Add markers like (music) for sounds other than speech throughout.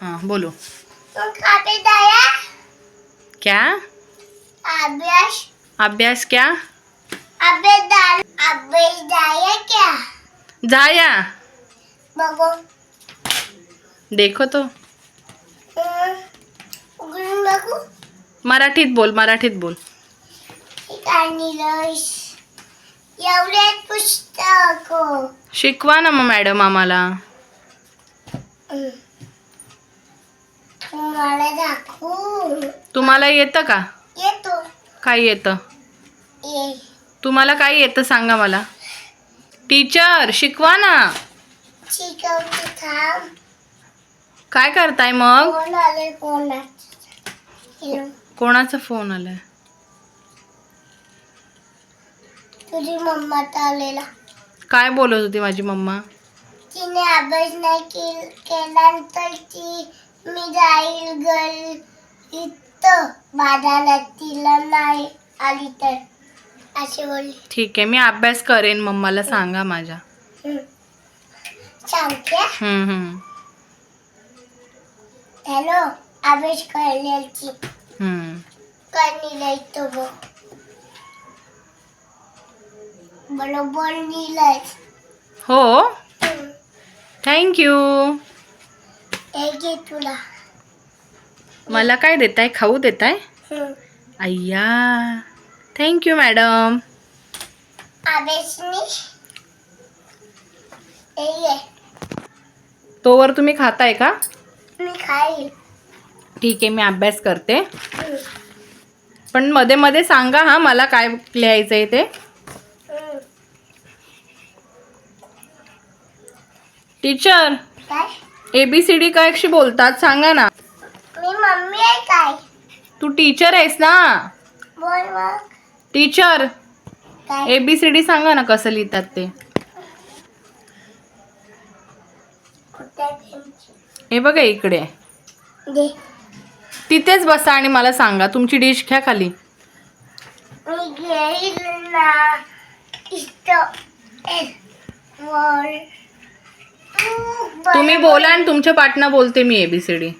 हाँ बोलो. क्या? अभ्यास? अभ्यास क्या? अभ्यास जाया क्या? जाया. बघो. देखो तो. मराठीत बोल मराठीत बोल. पुस्तक. शिकवा ना मग मॅडम आम्हाला. तुम्हाला दाखवू. तुम्हाला येतं का? येतो. काय येतं? ये. तुम्हाला काय येतं सांगा मला? टीचर शिकवा ना. शिकवते थांब. काय करताय मग? आले कोण आले? कोणाचा फोन आलाय? तुझी मम्मा तर आलेला काय बोलत होती माझी मम्मा? तिने अभ्यास नाही केल केल्यानंतर ती मी जाईल घर इथं. बाजारात तिला नाही आली तर. असे बोलली. ठीक आहे मी अभ्यास करेन मम्माला सांगा माझ्या. हं. सांगते हम्म, हम्म, हॅलो अभ्यास करण्याची हम्म. करणीला येतो बघ. बरोबर लिहिलंच हो? हं. थँक्यू घे तुला. मला काय देताय? खाऊ देताय? हं. अय्या. थँक्यू मॅडम तोवर तुम्ही खाताय का? मी खाईल. ठीक आहे मी अभ्यास करते. पण मध्ये मध्ये सांगा हा मला काय लिहायचं आहे ते. टीचर काय? ए बी सी डी काय बोलतात सांगा ना. मी मम्मी आहे काय? तू टीचर आहेस ना. बोल मग. टीचर. काय? ए बी सी डी सांगा ना कसं लिहितात ते. कुठे आहे पेन्सिल? हे बघा इकडे. दे. तिथेच बसा आणि मला सांगा. तुमची डिश घ्या खाली. मी घेईल ना. वर. तुम्ही बोला आणि तुमच्या पाटणं बोलते मी एबीसीडी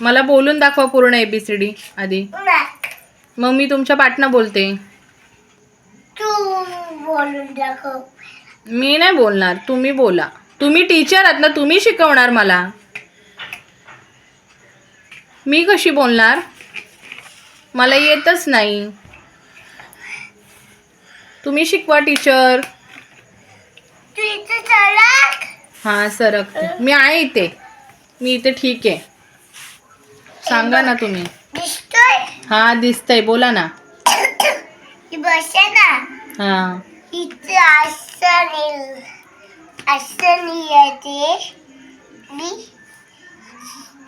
मला बोलून दाखवा पूर्ण एबीसीडी आधी. मग मी तुमच्या पाटणं बोलते. तू बोलून दाखव. मी नाही बोलणार तुम्ही बोला. तुम्ही टीचर आहात ना तुम्ही शिकवणार मला. मी कशी बोलणार? मला येतच नाही. तुम्ही शिकवा टीचर हां सरकते. मी आहे इथे. मी इथे ठीक आहे. सांगा ना तुम्ही. दिसतोय? हां दिसतंय. बोला ना. (coughs) ही बसे ना. हां. इथं असं नेल असं लिहायचे बी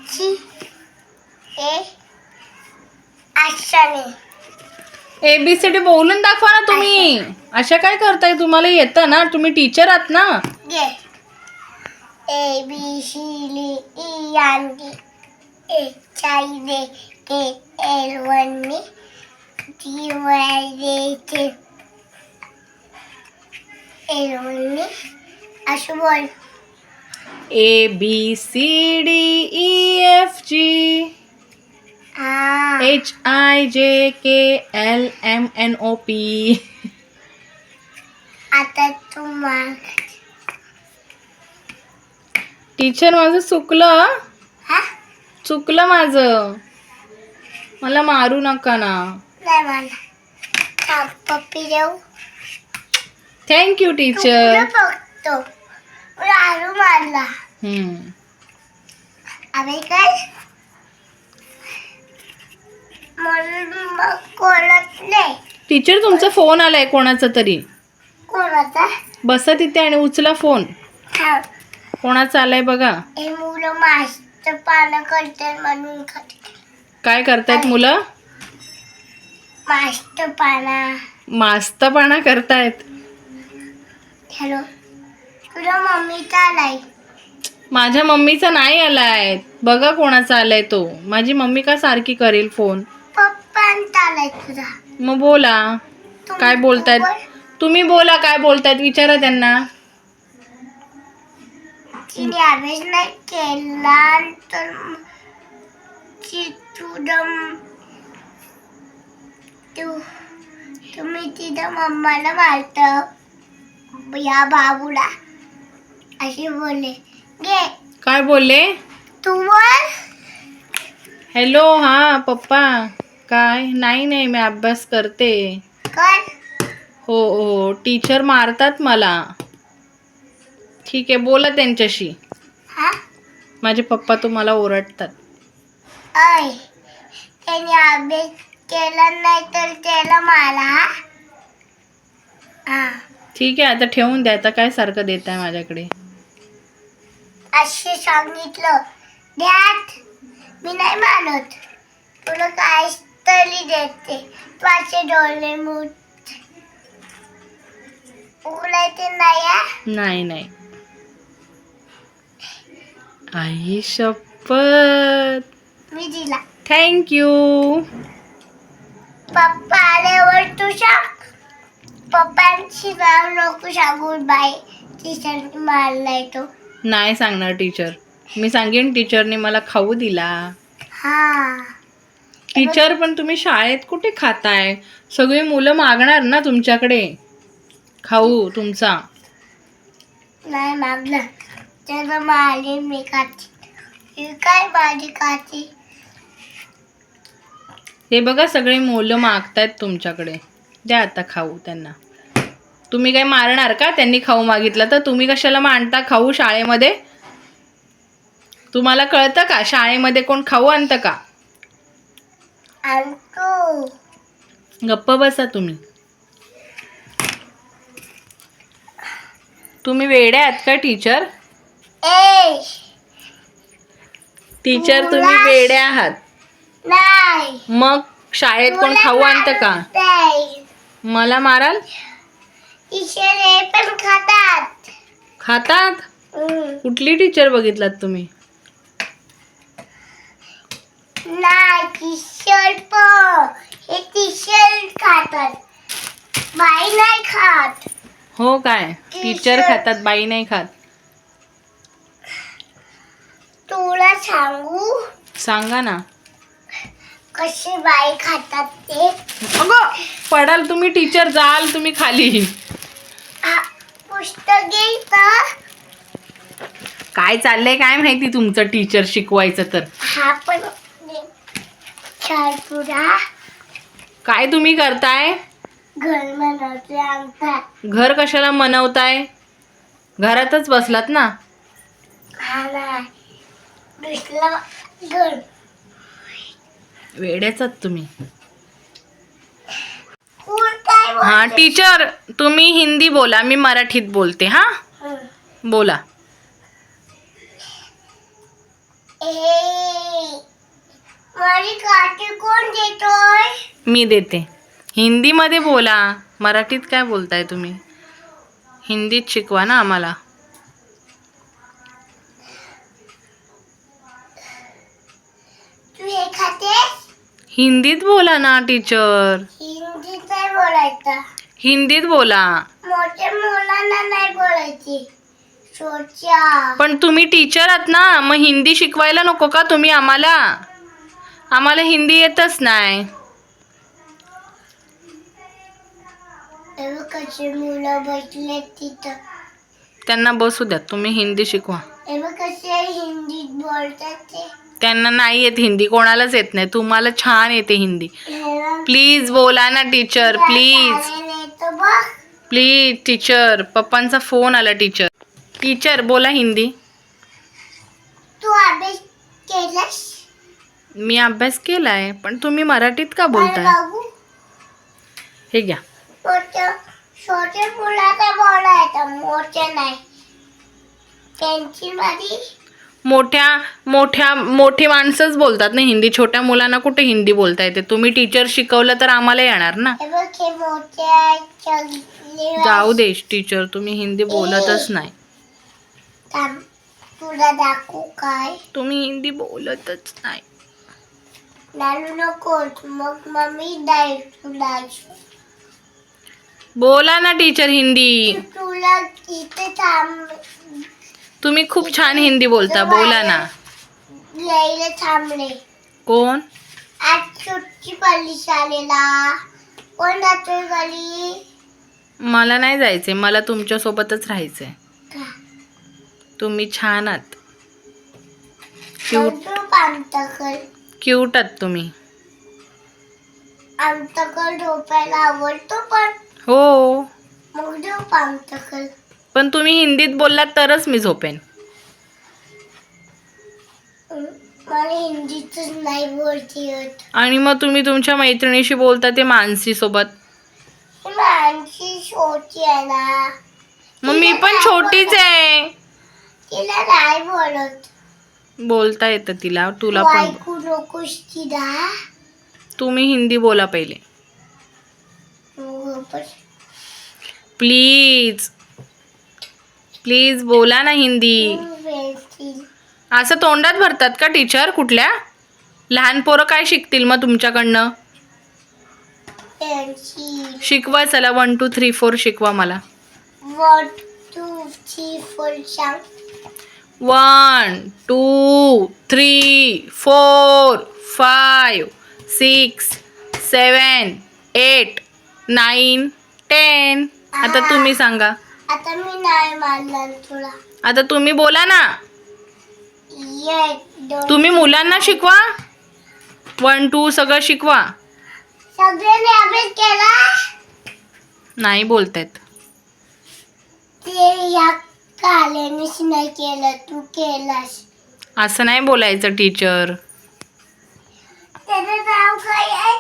सी ए नाही ए बी सी डी बोलून दाखवा ना तुम्ही. अशा काय करताय? तुम्हाला येतं ना? तुम्ही टीचर आहात ना? घे A B C D E A B C D F G H I J K L M N O P आता तुम्हाला. टीचर माझं चुकलं हा? चुकलं माझं. मला मारू नका ना. नाही मला. थांब पप्पी देऊ. थँक्यू टीचर बघतो? लाडू मारला हम्म. अबे काय? म्हणून मग कोणत नाही. टीचर तुमचा फोन आलाय कोणाचा तरी? कोणाचा? बसा तिथे आणि उचला फोन कोणाचा आलाय बघा. हे मुलं मास्त पानं करतात म्हणून खात. काय करतायत मुलं? मास्त पाना. मास्तपणा करतायत. हॅलो. तुझ्या मम्मीचा आलाय. माझ्या मम्मीचा नाही आलाय. बघा कोणाचा आलाय तो. माझी मम्मी का सारखी करेल फोन मग बोला. काय बोलतायत. तुम्ही बोला काय बोलतायत? विचारा त्यांना. तिने अभ्यास नाही केला तर तुम्ही तिथं मम्माला मारत या बाबूला. अशी बोलले. घे. काय बोलले? तू बोल. हॅलो हा पप्पा. काय? नाही नाही मी अभ्यास करते. कर. हो हो टीचर मारतात मला. ठीक आहे बोला त्यांच्याशी. हा? माझे पप्पा तुम्हाला ओरडतात. त्याने अभ्यास केला नाही तर त्याला हा? हा. ठीक आहे आता ठेवून द्या आता काय सारखं देत आहे माझ्याकडे. असे सांगितलं. द्यात मी नाही मानत. तुला काय तरी देते. असे डोळे मूठ. उघडायचे नाही? नाही नाही. आई शपथ. मी दिला. थँक्यू पप्पा आल्यावर तू सांग. पप्पांची नाव नको सांगून बाय टीचरने मारलाय तो. नाही सांगणार टीचर. मी सांगेन टीचरने मला खाऊ दिला. हा. टीचर पण तुम्ही शाळेत कुठे खाताय? सगळी मुलं मागणार ना तुमच्याकडे? खाऊ तुमचा. नाही मागलं त्याला मारले मी खाते. ही काय माझी खाते? हे बघा सगळे मुलं मागतायत तुमच्याकडे. द्या आता खाऊ त्यांना. तुम्ही काय मारणार का? त्यांनी खाऊ मागितलं तर तुम्ही कशाला मांडता खाऊ शाळेमध्ये? तुम्हाला कळतं का? शाळेमध्ये कोण खाऊ आणतं का? गप्प बसा तुम्ही. तुम्ही वेडे आहात का टीचर? ए टीचर तुम्ही वेडे आहात. मग शाळेत कोण खाऊ आणतं का? मला माराल? टीचर हे पण खातात. खातात. कुठली टीचर बघितलात तुम्ही? नाही पण. हे टीचर खातात. बाई नाही खात. हो काय? टीचर. खातात बाई नाही खात. तुला सांगू? सांगा ना. कसे बाई खातात ते? अगं पडाल तुम्ही टीचर जाल तुम्ही खाली. हा, पुस्तक काय चाललंय काय माहिती तुमचं टीचर शिकवायचं तर? हा पण काय तुम्ही करताय? घर बनवते आमचा. घर कशाला मनवताय? घरातच बसलात ना? हा नाही दुसरं घर. वेड्याचात तुम्ही. काय हा टीचर तुम्ही हिंदी बोला मी मराठीत बोलते हा? हं. बोला. ए. कोण देतोय? मी देते. हिंदीमध्ये बोला. मराठीत काय बोलताय तुम्ही? हिंदीत शिकवा ना आम्हाला. तू खाते हिंदीत बोला ना टीचर. हिंदीत नाही बोलायचं. हिंदीत बोला. मोठ्या मुलांना नाही बोलायची. छोट्या पण तुम्ही टीचर आहात ना मग हिंदी शिकवायला नको का तुम्ही आम्हाला? आम्हाला हिंदी येतच नाही. बघ कसे मुलं बसले तिथं? त्यांना बसू द्या तुम्ही हिंदी शिकवा. हे बघ कसे हिंदीत बोलतात ते? त्यांना नाही येत हिंदी कोणालाच येत नाही. तुम्हाला छान येते हिंदी. हे बघ, प्लीज बोला ना टीचर प्लीज. शाळेला येतो बघ. प्लीज टीचर पप्पांचा फोन आला टीचर. टीचर बोला हिंदी. तू अभ्यास केलास? मी अभ्यास केलाय पण तुम्ही मराठीत का बोलताय? हे घ्या. मुलाचा बोलायचं मोठ्या नाही. त्यांची माझी मोठ्या मोठ्या मोठी माणसंच बोलतात ना हिंदी. छोट्या मुलांना कुठे हिंदी बोलता येते? तुम्ही टीचर शिकवलं तर आम्हाला येणार ना? जाऊ दे टीचर तुम्ही हिंदी बोलतच नाही. तुला दाखवू काय? तुम्ही हिंदी बोलतच नाही. लालू नकोच मग मम्मी जाईल तुला बोला ना टीचर हिंदी. तुला इथे थांब. तुम्ही खूप छान हिंदी बोलता बोला ना. यायला थांबले. कोण? आज सुट्टी पडली शाळेला कोण जातोय घरी मला नाही जायचंय मला तुमच्यासोबतच राहायचंय. का? तुम्ही छान आहात. क्यूट आमच्याकडे. क्यूट आहात तुम्ही. आमच्याकडे झोपायला आवडतो पण. हो. मग झोप आमच्याकडे. पण तुम्ही हिंदीत बोललात तरच मी झोपेन. मला हिंदीतच नाही बोलती येत. आणि मग तुम्ही तुमच्या मैत्रिणीशी बोलता ते मानसी सोबत? माणशी छोटी आहे ना. मग मी पण छोटीच आहे. तिला नाही बोलत. बोलता येतं तिला तुला पण तुम्ही हिंदी बोला पहिले. हो, पण प्लीज. प्लीज बोला ना हिंदी. असं तोंडात भरतात का टीचर कुठल्या? लहान पोरं काय शिकतील मग तुमच्याकडनं? शिकवा चला वन टू थ्री फोर शिकवा मला. वन टू थ्री फोर सांग. One two three four five six seven eight nine ten आता तुम्ही सांगा. आता मी नाही मारणार तुला. आता तुम्ही बोला ना. एक दोन तुम्ही मुलांना शिकवा. वन टू सगळं शिकवा. सगळ्यांनी अभ्यास केला? नाही बोलतायत. ते या काल्यानेच नाही केलं तू केलास. असं नाही बोलायचं टीचर त्याचं नाव काय आहे?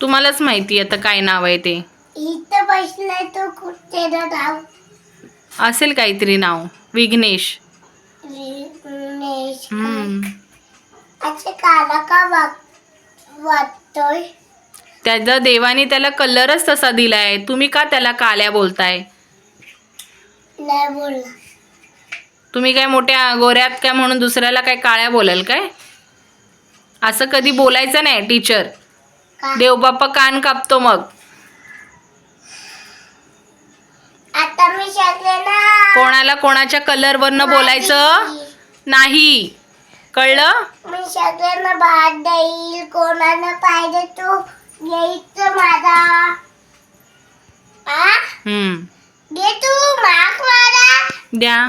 तुम्हालाच माहिती आता काय नाव आहे ते. इथं बसलाय तो त्याचं नाव. असेल काहीतरी नाव. विघ्नेश. विघ्नेश हम्म. अच्छा काला का वाग त्याचा देवाने त्याला कलरच तसा दिलाय. तुम्ही का त्याला काल्या बोलताय? नाही तुम्ही काय मोठ्या गोऱ्यात काय म्हणून दुसऱ्याला काय काळ्या बोलाल काय? असं कधी बोलायचं नाही टीचर का देवबाप्पा कान कापतो मग. आता मी शकले ना. कोणाला कोणाच्या कलरवरनं बोलायचं? नाही. कळलं? मी सगळ्यांना भात देईल कोणाला पाहिजे तो घ्यायचं माझा. आ? हम्म. द्या.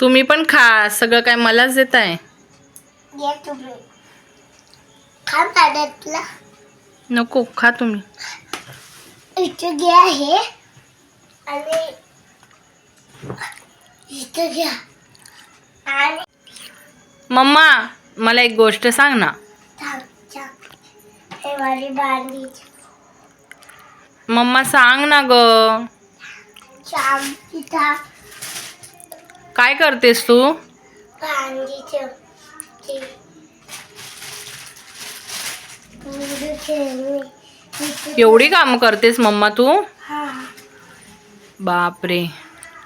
तुम्ही पण खा सगळं काय मलाच देत आहे. नको खा तुम्ही. इथं घ्या हे. आणि इथं घ्या. आणि मम्मा मला एक गोष्ट सांग ना. मम्मा सांग ना ग. काय करतेस तू? एवढी कामं करतेस मम्मा तू? हा. बापरे.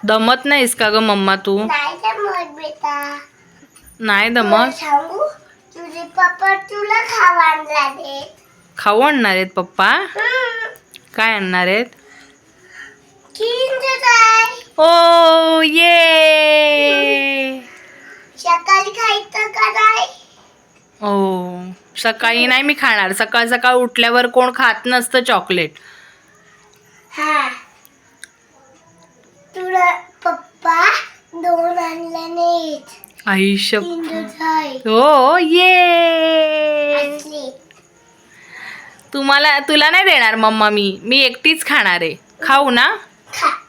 दमत नाहीस का ग मम्मा तू? नाही दमत सांगू? तुझे पप्पा तुला खावा खाऊ आणणार आहेत पप्पा? काय आणणार आहेत? ओ ये! सकाळी खायचं का नाही? ओ सकाळी नाही मी खाणार. सकाळ सकाळ उठल्यावर कोण खात नसतं चॉकलेट. हा. तुला पप्पा दोन आणले नाहीत. आयुष्य. हो ये! असले. तुम्हाला तुला नाही देणार मम्मा मी. मी एकटीच खाणार आहे. खाऊ ना? खा.